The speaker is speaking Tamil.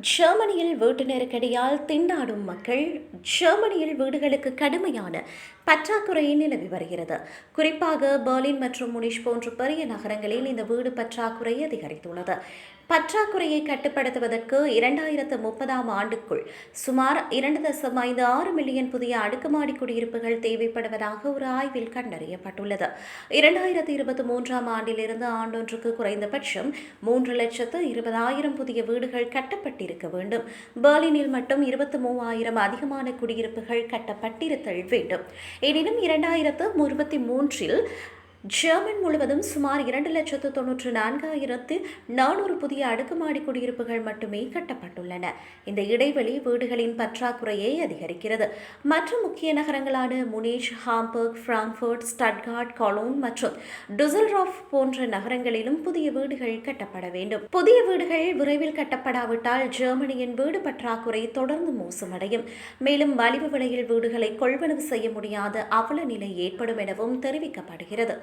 ஜெர்மனியில் வீட்டு நெருக்கடியால் திண்டாடும் மக்கள் ஜெர்மனியில் வீடுகளுக்கு கடுமையான பற்றாக்குறை நிலவி வருகிறது. குறிப்பாக பெர்லின் மற்றும் முனிஷ் போன்ற பெரிய நகரங்களில் இந்த வீடு பற்றாக்குறை அதிகரித்துள்ளது. பற்றாக்குறையை கட்டுப்படுத்துவதற்கு இரண்டாயிரத்து முப்பதாம் ஆண்டுக்குள் சுமார் இரண்டு தசம் ஐந்து ஆறு மில்லியன் புதிய அடுக்குமாடி குடியிருப்புகள் தேவைப்படுவதாக ஒரு ஆய்வில் கண்டறியப்பட்டுள்ளது. இரண்டாயிரத்து இருபத்தி மூன்றாம் ஆண்டிலிருந்து ஆண்டொன்றுக்கு குறைந்தபட்சம் மூன்று லட்சத்து இருபதாயிரம் புதிய வீடுகள் கட்டப்பட்டிருக்க வேண்டும். பெர்லினில் மட்டும் இருபத்தி மூவாயிரம் அதிகமான குடியிருப்புகள் கட்டப்பட்டிருத்தல் வேண்டும். எனினும் இரண்டாயிரத்து இருபத்தி மூன்றில் ஜெர்மன் முழுவதும் சுமார் இரண்டு லட்சத்து தொன்னூற்று நான்காயிரத்து நானூறு புதிய அடுக்குமாடி குடியிருப்புகள் மட்டுமே கட்டப்பட்டுள்ளன. இந்த இடைவெளி வீடுகளின் பற்றாக்குறையை அதிகரிக்கிறது. மற்ற முக்கிய நகரங்களான Munich Hamburg Frankfurt Stuttgart Cologne மற்றும் டுசல்ராஃப் போன்ற நகரங்களிலும் புதிய வீடுகள் கட்டப்பட வேண்டும். புதிய வீடுகள் விரைவில் கட்டப்படாவிட்டால் ஜெர்மனியின் வீடு பற்றாக்குறை தொடர்ந்து மோசமடையும். மேலும் மலிவு விலையில் வீடுகளை கொள்வனவு செய்ய முடியாத அவல நிலை ஏற்படும் எனவும் தெரிவிக்கப்படுகிறது.